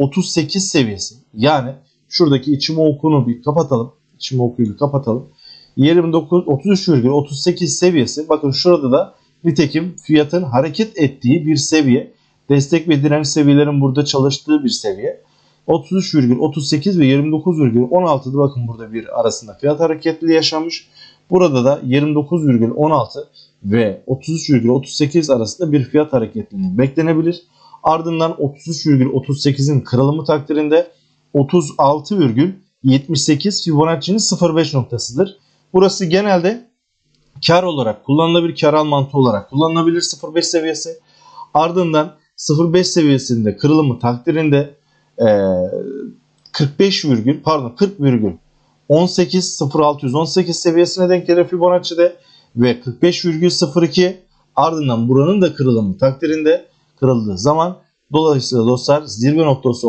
38 seviyesi. Yani şuradaki içime okunu bir kapatalım. İçime okuyu bir kapatalım. 29 33,38 seviyesi. Bakın şurada da nitekim fiyatın hareket ettiği bir seviye. Destek ve direnç seviyelerin burada çalıştığı bir seviye. 33,38 ve 29,16'da bakın burada bir arasında fiyat hareketliliği yaşanmış. Burada da 29,16 ve 33,38 arasında bir fiyat hareketliliği beklenebilir. Ardından 33,38'in kırılımı takdirinde 36,78 Fibonacci'nin 0.5 noktasıdır. Burası genelde kar olarak kullanılabilir, kar al olarak kullanılabilir 0.5 seviyesi. Ardından 0.5 seviyesinde kırılımı takdirinde e, 45 virgül pardon 40 virgül 18 0618 seviyesine denk gelir Fibonacci'de ve 45,02 ardından buranın da kırılımı takdirinde kırıldığı zaman dolayısıyla dostlar zirve noktası olan